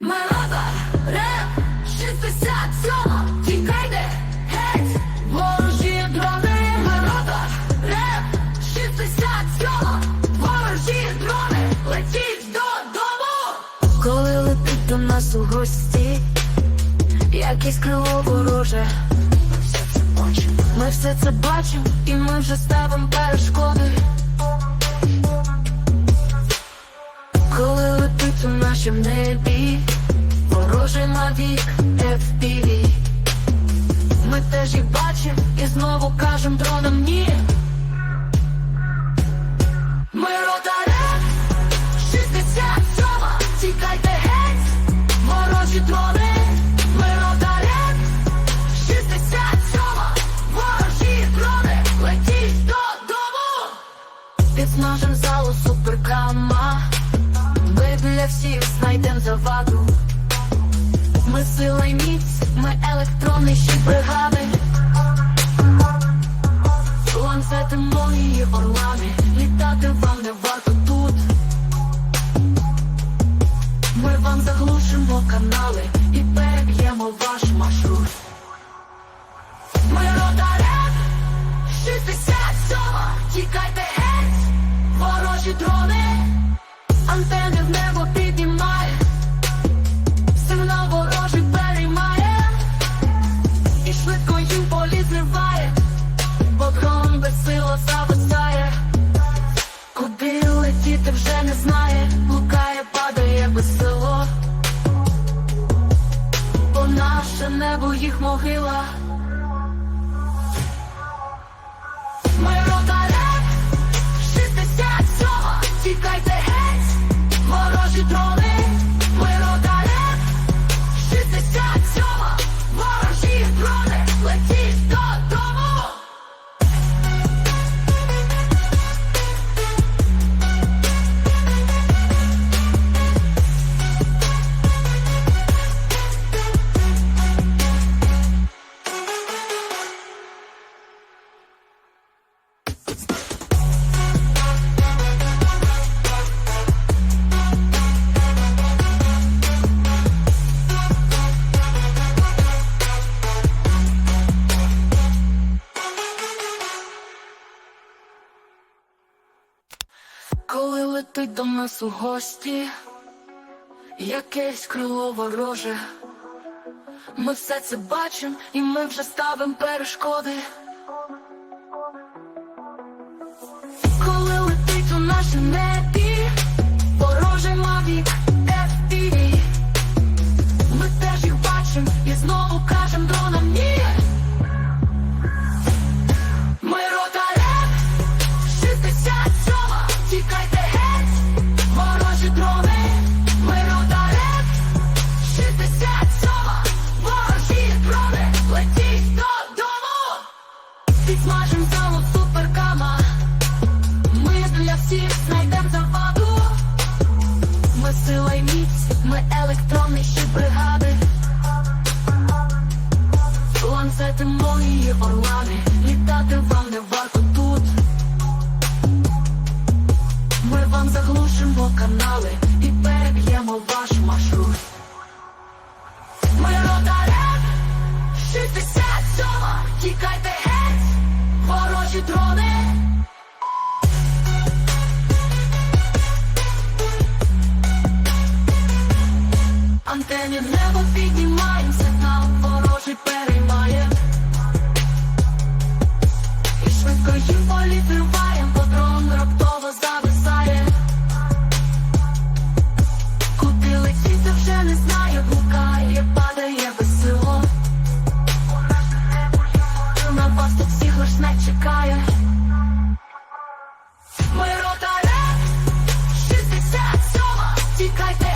Мелода, реп, 67, тікайте, геть, ворожі дрони, Мелода, реп, 67, ворожі дрони, летіть додому. Коли летить до нас у гості, якесь крило вороже. Ми все це бачимо, і ми вже ставимо перешкоди. Коли у нашім небі, ворожий мавік FPV Ми теж їх бачимо і знову кажем дронам ні. Ми ротарем. 67, тікайте геть, ворожі дрони. Ми ротарем. 67, ворожі дрони, летіть додому. Під нашим залу суперкама для всіх знайдем заваду. Ми сила й міць, ми електронні ще бригади. Ланцети молії орлани. Літати вам не варто тут. Ми вам заглушимо канали І переб'ємо ваш маршрут. Ми ротарем 67 Тікайте геть, ворожі дрони, антени в наше небо їх могила. Ми ротарем 67 Тікайте геть, ворожі дрони Коли летить до нас у гості, якесь крило вороже, ми все це бачимо і ми вже ставимо перешкоди. Коли летить у наше небі, мої орлани Літати вам не варто тут. Ми вам заглушимо канали І переб'ємо ваш маршрут. Ми ротарем 67 Тікайте геть, ворожі дрони. Антені в небо Крутів волі триваєм, патрон раптово зависає. Куди летіти вже не знає, блукає, падає весело. На вас всіх лиш не чекає. Ми рота рек, 67, тікайте.